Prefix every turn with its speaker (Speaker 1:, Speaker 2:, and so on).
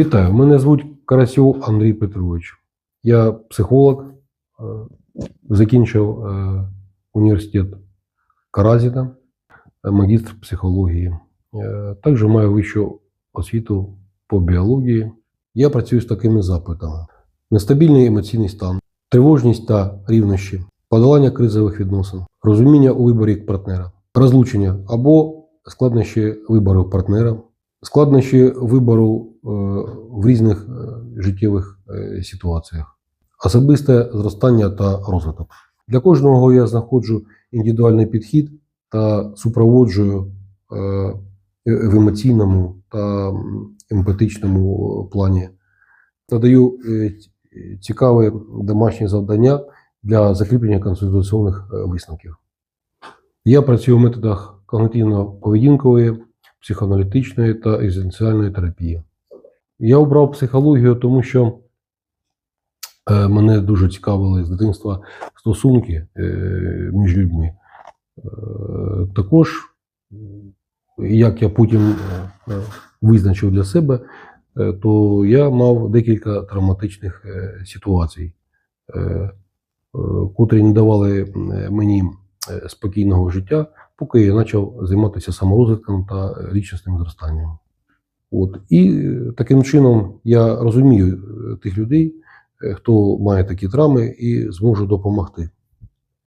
Speaker 1: Вітаю, мене звуть Карасьов Андрій Петрович. Я психолог, е, закінчив е, університет Каразіна, е, магістр психології. Також маю вищу освіту по біології. Я працюю з такими запитами: нестабільний емоційний стан, тривожність та рівнощі, подолання кризових відносин, розуміння у виборі партнера, розлучення або складнощі вибору партнера, складнощі вибору е, в різних е, життєвих е, ситуаціях, особисте зростання та розвиток. Для кожного я знаходжу індивідуальний підхід та супроводжую в емоційному та емпатичному плані. Надаю е, ць- цікаві домашні завдання для закріплення консультаційних висновків. Я працюю в методах когнитивно-поведінкової, психоаналітичної та екзистенціальної терапії. Я обрав психологію, тому що е, мене дуже цікавили з дитинства стосунки е, між людьми. Е, Також, як я потім визначив для себе, то я мав декілька травматичних ситуацій, котрі не давали мені спокійного життя, поки я почав займатися саморозвитком та лічностним зростанням. От. І е, таким чином я розумію е, тих людей, е, хто має такі травми, і зможу допомогти.